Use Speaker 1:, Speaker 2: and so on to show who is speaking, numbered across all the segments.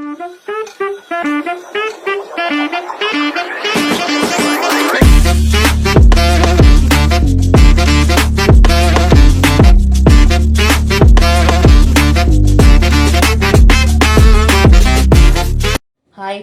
Speaker 1: Hi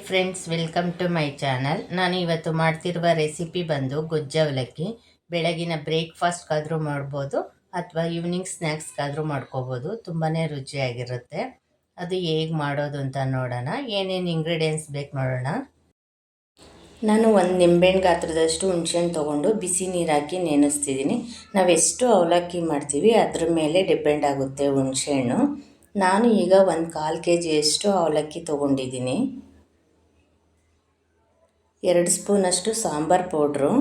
Speaker 1: friends welcome to my channel ನಾನು ಇವತ್ತು ಮಾಡ್ತಿರುವ recipe ಬಂದು ಗೊಜ್ಜ ಅವಲಕ್ಕಿ. ಬೆಳಗಿನ ಬ್ರೇಕ್ಫಾಸ್ಟ್ಗಾದರೂ ಮಾಡ್ಬೋದು, ಅಥವಾ ಈವ್ನಿಂಗ್ ಸ್ನ್ಯಾಕ್ಸ್ಗಾದರೂ ಮಾಡ್ಕೋಬೋದು. ತುಂಬಾ ರುಚಿಯಾಗಿರುತ್ತೆ. ಅದು ಹೇಗೆ ಮಾಡೋದು ಅಂತ ನೋಡೋಣ. ಏನೇನು ಇಂಗ್ರೀಡಿಯೆಂಟ್ಸ್ ಬೇಕು ನೋಡೋಣ. ನಾನು ಒಂದು ನಿಂಬೆಹಣ್ಣು ಗಾತ್ರದಷ್ಟು ಹುಣ್ಸೆಹಣ್ಣು ತೊಗೊಂಡು ಬಿಸಿ ನೀರು ಹಾಕಿ ನೆನೆಸ್ತಿದ್ದೀನಿ. ನಾವು ಎಷ್ಟು ಅವಲಕ್ಕಿ ಮಾಡ್ತೀವಿ, ಅದ್ರ ಮೇಲೆ ಡಿಪೆಂಡ್ ಆಗುತ್ತೆ ಹುಣ್ಸೆಹಣ್ಣು. ನಾನು ಈಗ ಒಂದು ಕಾಲು ಕೆ ಜಿಯಷ್ಟು ಅವಲಕ್ಕಿ ತೊಗೊಂಡಿದ್ದೀನಿ. ಎರಡು ಸ್ಪೂನಷ್ಟು ಸಾಂಬಾರು ಪೌಡ್ರು.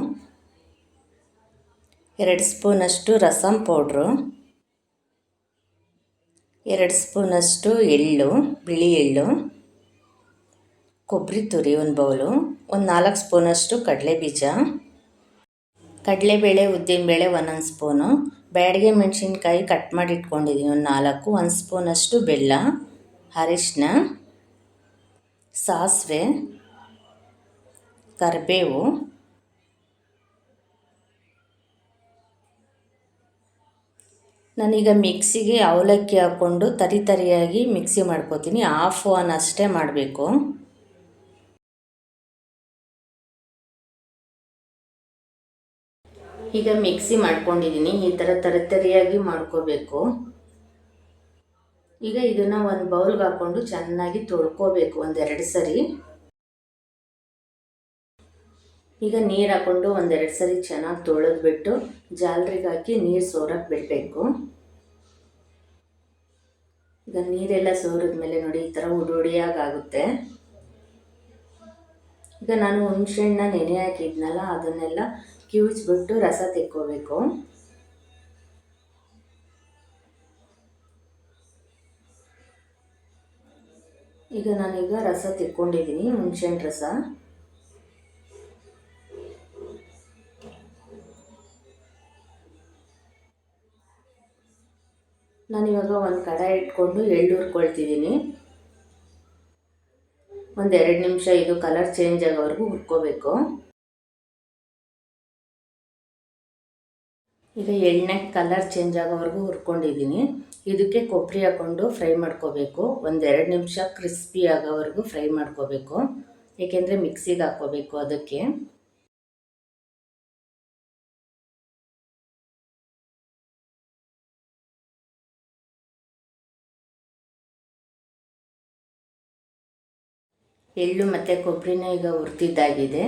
Speaker 1: ಎರಡು ಸ್ಪೂನಷ್ಟು ರಸಮ್ ಪೌಡ್ರು. ಎರಡು ಸ್ಪೂನಷ್ಟು ಎಳ್ಳು, ಬಿಳಿ ಎಳ್ಳು, ಕೊಬ್ಬರಿ ತುರಿ ಒಂದು ಬೌಲು, ಒಂದು ನಾಲ್ಕು ಸ್ಪೂನಷ್ಟು ಕಡಲೆ ಬೀಜ ಕಡಲೆಬೇಳೆ, ಉದ್ದಿನಬೇಳೆ ಒಂದೊಂದು ಸ್ಪೂನು, ಬ್ಯಾಡಿಗೆ ಮೆಣಸಿನ್ಕಾಯಿ ಕಟ್ ಮಾಡಿ ಇಟ್ಕೊಂಡಿದ್ದೀನಿ ಒಂದು ನಾಲ್ಕು, ಒಂದು ಸ್ಪೂನಷ್ಟು ಬೆಲ್ಲ ಅರಿಶಿನ ಸಾಸಿವೆ, ಕರಿಬೇವು ನಾನೀಗ ಮಿಕ್ಸಿಗೆ ಅವಲಕ್ಕಿ ಹಾಕ್ಕೊಂಡು ತರಿ ತರಿಯಾಗಿ ಮಿಕ್ಸಿ ಮಾಡ್ಕೋತೀನಿ. ಆಫ್ ಒನ್ ಅಷ್ಟೇ ಮಾಡಬೇಕು. ಈಗ ಮಿಕ್ಸಿ ಮಾಡ್ಕೊಂಡಿದ್ದೀನಿ ಈ ಥರ ತರಿತರಿಯಾಗಿ ಮಾಡ್ಕೋಬೇಕು. ಈಗ ಇದನ್ನು ಒಂದು ಬೌಲ್ಗೆ ಹಾಕ್ಕೊಂಡು ಚೆನ್ನಾಗಿ ತೊಳ್ಕೋಬೇಕು ಒಂದೆರಡು ಸರಿ. ಈಗ ನೀರು ಹಾಕ್ಕೊಂಡು ಒಂದೆರಡು ಸರಿ ಚೆನ್ನಾಗಿ ತೊಳೆದ್ಬಿಟ್ಟು ಜಾಲ್ರಿಗೆ ಹಾಕಿ ನೀರು ಸೋರಕ್ಕೆ ಬಿಡಬೇಕು. ಈಗ ನೀರೆಲ್ಲ ಸೋರಿದ್ಮೇಲೆ ನೋಡಿ ಈ ಥರ ಉಡುಡಿಯಾಗುತ್ತೆ ಈಗ ನಾನು ಹುಣ್ಸೆಹಣ್ಣ ನೆನೆ ಹಾಕಿದ್ನಲ್ಲ, ಅದನ್ನೆಲ್ಲ ಕಿವಿಚ್ಬಿಟ್ಟು ರಸ ತೆಕ್ಕೋಬೇಕು. ಈಗ ನಾನೀಗ ರಸ ತೆಕ್ಕೊಂಡಿದ್ದೀನಿ ಹುಣ್ಸೆಹಣ್ಣು ರಸ. ನಾನಿವಾಗ ಒಂದು ಕಡಾಯಿ ಇಟ್ಕೊಂಡು ಎಳ್ಳು ಹುರ್ಕೊಳ್ತಿದ್ದೀನಿ. ಒಂದು ಎರಡು ನಿಮಿಷ ಇದು ಕಲರ್ ಚೇಂಜ್ ಆಗೋವರೆಗೂ ಹುರ್ಕೋಬೇಕು. ಈಗ ಎಣ್ಣೆ ಕಲರ್ ಚೇಂಜ್ ಆಗೋವರೆಗೂ ಹುರ್ಕೊಂಡಿದ್ದೀನಿ. ಇದಕ್ಕೆ ಕೊಬ್ಬರಿ ಹಾಕ್ಕೊಂಡು ಫ್ರೈ ಮಾಡ್ಕೋಬೇಕು. ಒಂದೆರಡು ನಿಮಿಷ ಕ್ರಿಸ್ಪಿ ಆಗೋವರೆಗೂ ಫ್ರೈ ಮಾಡ್ಕೋಬೇಕು. ಏಕೆಂದರೆ ಮಿಕ್ಸಿಗೆ ಹಾಕ್ಕೋಬೇಕು ಅದಕ್ಕೆ. ಎಳ್ಳು ಮತ್ತು ಕೊಬ್ಬರಿನ ಈಗ ಹುರಿದಿದ್ದಾಗಿದೆ.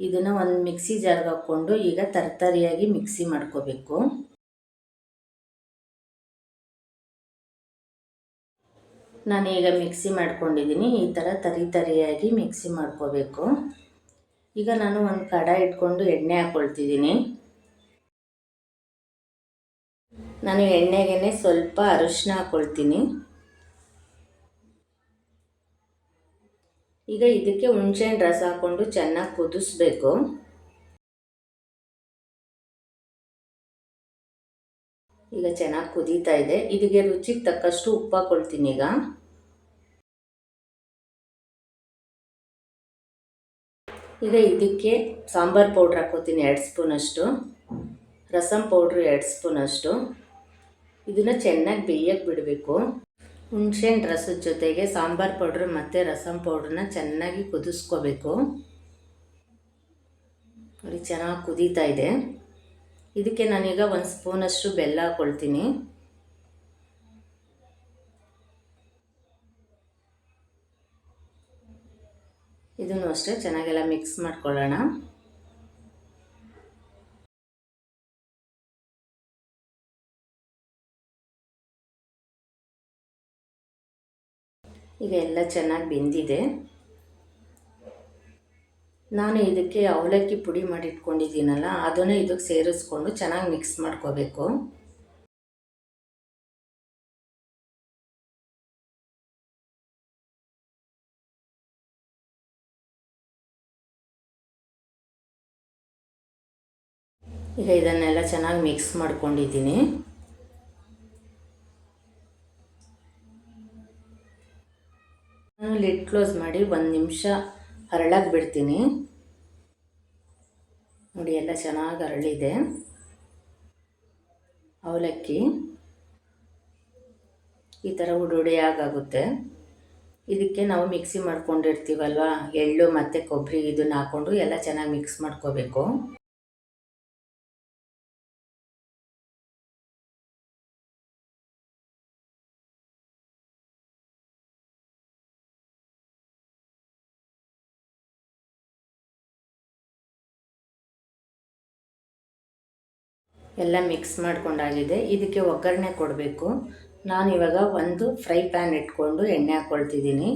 Speaker 1: ಇದನ್ನು ಒಂದು ಮಿಕ್ಸಿ ಜಾರ್ಗೆ ಹಾಕ್ಕೊಂಡು ಈಗ ತರಿತರಿಯಾಗಿ ಮಿಕ್ಸಿ ಮಾಡ್ಕೋಬೇಕು. ಈಗ ಮಿಕ್ಸಿ ಮಾಡ್ಕೊಂಡಿದ್ದೀನಿ ಈ ಥರ ತರಿ ತರಿಯಾಗಿ ಮಿಕ್ಸಿ ಮಾಡ್ಕೋಬೇಕು. ಈಗ ನಾನು ಒಂದು ಕಡ ಇಟ್ಕೊಂಡು ಎಣ್ಣೆ ಹಾಕ್ಕೊಳ್ತಿದ್ದೀನಿ ನಾನು ಎಣ್ಣೆಗೆ ಸ್ವಲ್ಪ ಅರಿಶಿನ ಹಾಕ್ಕೊಳ್ತೀನಿ ಈಗ ಇದಕ್ಕೆ ಹುಣಸೆಹಣ್ಣು ರಸ ಹಾಕ್ಕೊಂಡು ಚೆನ್ನಾಗಿ ಕುದಿಸ್ಬೇಕು. ಈಗ ಚೆನ್ನಾಗಿ ಕುದೀತಾ ಇದೆ. ಇದಕ್ಕೆ ರುಚಿಗೆ ತಕ್ಕಷ್ಟು ಉಪ್ಪು ಹಾಕೊಳ್ತೀನಿ ಈಗ. ಈಗ ಇದಕ್ಕೆ ಸಾಂಬಾರು ಪೌಡ್ರ್ ಹಾಕೋತೀನಿ ಎರಡು ಸ್ಪೂನಷ್ಟು ರಸಂ ಪೌಡ್ರ್ ಎರಡು ಸ್ಪೂನಷ್ಟು ಇದನ್ನು ಚೆನ್ನಾಗಿ ಬೇಯಕ್ಕೆ ಬಿಡಬೇಕು. ಹುಣ್ಸೆಹಣ್ಣು ರಸದ ಜೊತೆಗೆ ಸಾಂಬಾರು ಪೌಡ್ರ್ ಮತ್ತು ರಸಂ ಪೌಡ್ರನ್ನ ಚೆನ್ನಾಗಿ ಕುದಿಸ್ಕೋಬೇಕು. ನೋಡಿ, ಚೆನ್ನಾಗಿ ಕುದೀತಾ ಇದೆ. ಇದಕ್ಕೆ ನಾನೀಗ ಒಂದು ಸ್ಪೂನಷ್ಟು ಬೆಲ್ಲ ಹಾಕೊಳ್ತೀನಿ. ಇದನ್ನು ಅಷ್ಟೇ ಚೆನ್ನಾಗೆಲ್ಲ ಮಿಕ್ಸ್ ಮಾಡ್ಕೊಳ್ಳೋಣ. ಈಗ ಎಲ್ಲ ಚೆನ್ನಾಗಿ ಬೆಂದಿದೆ. ನಾನು ಇದಕ್ಕೆ ಅವಲಕ್ಕಿ ಪುಡಿ ಮಾಡಿ ಇಟ್ಕೊಂಡಿದ್ದೀನಲ್ಲ ಅದನ್ನು ಇದಕ್ಕೆ ಸೇರಿಸ್ಕೊಂಡು ಚೆನ್ನಾಗಿ ಮಿಕ್ಸ್ ಮಾಡ್ಕೋಬೇಕು. ಈಗ ಇದನ್ನೆಲ್ಲ ಚೆನ್ನಾಗಿ ಮಿಕ್ಸ್ ಮಾಡ್ಕೊಂಡಿದ್ದೀನಿ. ಲಿಡ್ ಕ್ಲೋಸ್ ಮಾಡಿ ಒಂದು ನಿಮಿಷ ಹರಳಾಗಿ ಬಿಡ್ತೀನಿ. ನೋಡಿ, ಎಲ್ಲ ಚೆನ್ನಾಗಿ ಹರಳಿದೆ. ಅವಲಕ್ಕಿ ಈ ಥರ ಉಡುಡೆಯಾಗುತ್ತೆ ಇದಕ್ಕೆ ನಾವು ಮಿಕ್ಸಿ ಮಾಡ್ಕೊಂಡಿರ್ತೀವಲ್ವ? ಎಳ್ಳು ಮತ್ತು ಕೊಬ್ಬರಿ ಇದನ್ನು ಹಾಕ್ಕೊಂಡು ಎಲ್ಲ ಚೆನ್ನಾಗಿ ಮಿಕ್ಸ್ ಮಾಡ್ಕೋಬೇಕು. ಎಲ್ಲ ಮಿಕ್ಸ್ ಮಾಡ್ಕೊಂಡಾಗಿದೆ. ಇದಕ್ಕೆ ಒಗ್ಗರಣೆ ಕೊಡಬೇಕು. ನಾನು ಇವಾಗ ಒಂದು ಫ್ರೈ ಪ್ಯಾನ್ ಇಟ್ಕೊಂಡು ಎಣ್ಣೆ ಹಾಕ್ಕೊಳ್ತಿದ್ದೀನಿ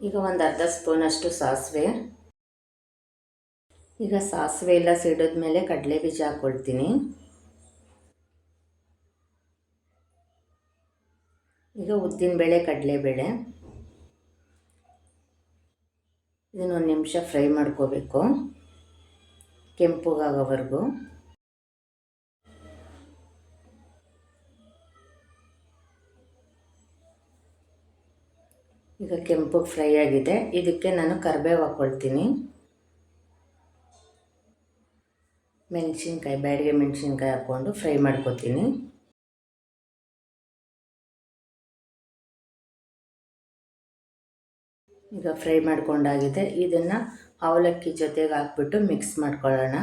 Speaker 1: ಈಗ ಒಂದು ಅರ್ಧ ಸ್ಪೂನಷ್ಟು ಸಾಸಿವೆ. ಈಗ ಸಾಸಿವೆ ಎಲ್ಲ ಸಿಡಿದ ಮೇಲೆ ಕಡಲೆ ಬೀಜ ಹಾಕ್ಕೊಳ್ತೀನಿ ಈಗ ಉದ್ದಿನಬೇಳೆ, ಕಡಲೆಬೇಳೆ. ಇದನ್ನು ಒಂದು ನಿಮಿಷ ಫ್ರೈ ಮಾಡ್ಕೋಬೇಕು. ಕೆಂಪುಗಾಗೋವರೆಗೂ. ಈಗ ಕೆಂಪು ಫ್ರೈ ಆಗಿದೆ. ಇದಕ್ಕೆ ನಾನು ಕರಿಬೇವು ಹಾಕ್ಕೊಳ್ತೀನಿ ಮೆಣಸಿನ್ಕಾಯಿ, ಬ್ಯಾಡಿಗೆ ಮೆಣಸಿನ್ಕಾಯಿ ಹಾಕ್ಕೊಂಡು ಫ್ರೈ ಮಾಡ್ಕೊತೀನಿ. ಈಗ ಫ್ರೈ ಮಾಡ್ಕೊಂಡಾಗಿದೆ. ಇದನ್ನು ಅವಲಕ್ಕಿ ಜೊತೆಗೆ ಹಾಕ್ಬಿಟ್ಟು ಮಿಕ್ಸ್ ಮಾಡ್ಕೊಳ್ಳೋಣ.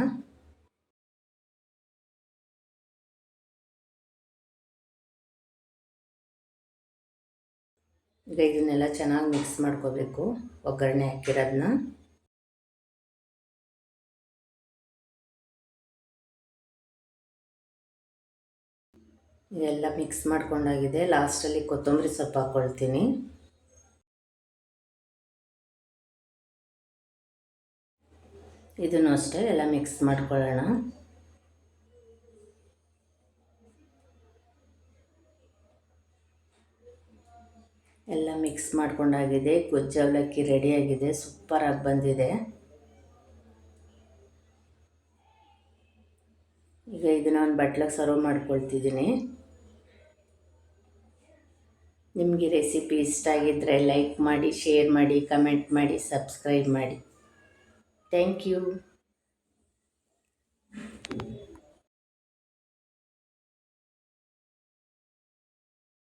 Speaker 1: ಈಗ ಇದನ್ನೆಲ್ಲ ಚೆನ್ನಾಗಿ ಮಿಕ್ಸ್ ಮಾಡ್ಕೋಬೇಕು. ಒಗ್ಗರಣೆ ಹಾಕಿರೋದನ್ನ ಇದೆಲ್ಲ ಮಿಕ್ಸ್ ಮಾಡ್ಕೊಂಡಾಗಿದೆ. ಲಾಸ್ಟಲ್ಲಿ ಕೊತ್ತಂಬರಿ ಸೊಪ್ಪು ಹಾಕ್ಕೊಳ್ತೀನಿ ಇದನ್ನು ಅಷ್ಟೇ ಎಲ್ಲ ಮಿಕ್ಸ್ ಮಾಡ್ಕೊಳ್ಳೋಣ. ಎಲ್ಲ ಮಿಕ್ಸ್ ಮಾಡ್ಕೊಂಡಾಗಿದೆ ಗೊಜ್ಜು ಅವಲಕ್ಕಿ ರೆಡಿಯಾಗಿದೆ ಸೂಪರಾಗಿ ಬಂದಿದೆ. ಈಗ ಇದನ್ನು ಒಂದು ಬಟ್ಲಕ್ಕೆ ಸರ್ವ್ ಮಾಡ್ಕೊಳ್ತಿದ್ದೀನಿ. ನಿಮಗೆ ರೆಸಿಪಿ ಇಷ್ಟ ಆಗಿದ್ದರೆ ಲೈಕ್ ಮಾಡಿ ಶೇರ್ ಮಾಡಿ ಕಮೆಂಟ್ ಮಾಡಿ ಸಬ್ಸ್ಕ್ರೈಬ್ ಮಾಡಿ. Thank you.